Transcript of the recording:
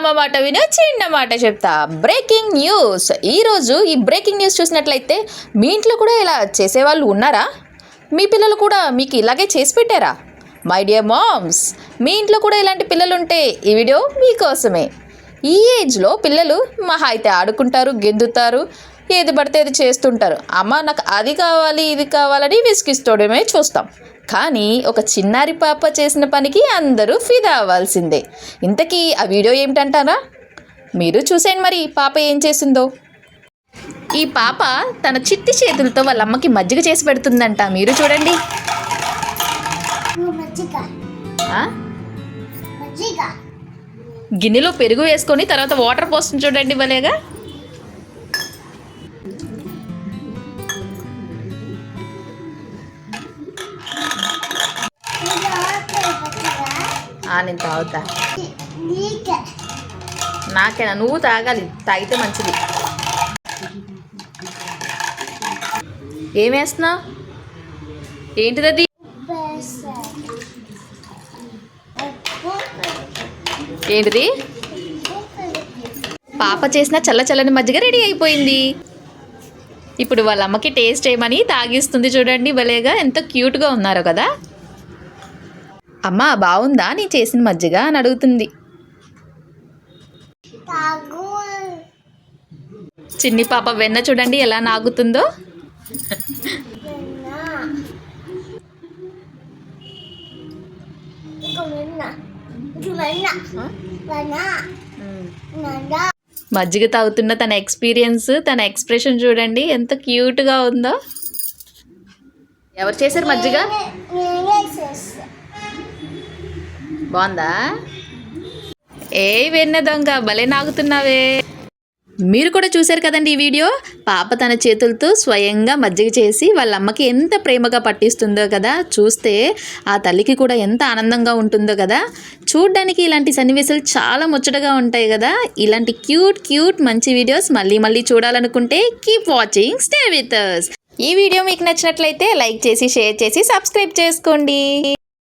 అమ్మ మాట విను చిన్న మాట చెప్తా. Breaking news. ఈరోజు ఈ బ్రేకింగ్ న్యూస్ చూసినట్లయితే మీ ఇంట్లో కూడా ఇలా చేసేవాళ్ళు ఉన్నారా? మీ పిల్లలు కూడా మీకు ఇలాగే చేసి పెట్టారా? మై డియర్ మామ్స్ మీ ఇంట్లో కూడా ఇలాంటి పిల్లలు ఉంటే ఈ వీడియో మీకోసమే. ఈ ఏజ్లో పిల్లలు మహా అయితే ఆడుకుంటారు గెంతుతారు ఏది పడితే అది చేస్తుంటారు. అమ్మ నాకు అది కావాలి ఇది కావాలని విసిగిస్తూడమే చూస్తాం. కానీ ఒక చిన్నారి పాప చేసిన పనికి అందరూ ఫిదా అవ్వాల్సిందే. ఇంతకీ ఆ వీడియో ఏమిటంటారా? మీరు చూసేయండి మరి పాప ఏం చేసిందో. ఈ పాప తన చిట్టి చేతులతో వాళ్ళ అమ్మకి మజ్జిగ చేసి పెడుతుందంట. మీరు చూడండి. గిన్నెలో పెరుగు వేసుకొని తర్వాత వాటర్ పోస్తుంది చూడండి భలేగా. నేను తాగుతా. నీకే. నాకేనా? నువ్వు తాగాలి. తాగితే మంచిది. ఏం వేస్తున్నావు ఏంటిదది బెస ఏంటిది? పాప చేసిన చల్ల చల్లని మజ్జిగ రెడీ అయిపోయింది. ఇప్పుడు వాళ్ళ అమ్మకి టేస్ట్ చేయమని తాగిస్తుంది చూడండి. భలేగా ఎంత క్యూట్గా ఉన్నారో కదా. అమ్మ బాగుందా నీ చేసిన మజ్జిగ? అని అడుగుతుంది. చిన్ని పాప వెన్న చూడండి ఎలా నాగుతుందో. మజ్జిగ తాగుతున్న తన ఎక్స్పీరియన్స్ తన ఎక్స్ప్రెషన్ చూడండి ఎంత క్యూట్గా ఉందో. ఎవరు చేశారు మజ్జిగ? బాగుందా? ఏ వెన్న దొంగ భలే నాగుతున్నావే. మీరు కూడా చూశారు కదండి ఈ వీడియో? పాప తన చేతులతో స్వయంగా మజ్జిగ చేసి వాళ్ళ అమ్మకి ఎంత ప్రేమగా పట్టిస్తుందో కదా? చూస్తే ఆ తల్లికి కూడా ఎంత ఆనందంగా ఉంటుందో కదా? చూడ్డానికి ఇలాంటి సన్నివేశాలు చాలా ముచ్చటగా ఉంటాయి కదా? ఇలాంటి క్యూట్ క్యూట్ మంచి వీడియోస్ మళ్ళీ మళ్ళీ చూడాలనుకుంటే కీప్ వాచింగ్ స్టే విత్ ఈ వీడియో మీకు నచ్చినట్లయితే లైక్ చేసి షేర్ చేసి సబ్స్క్రైబ్ చేసుకోండి.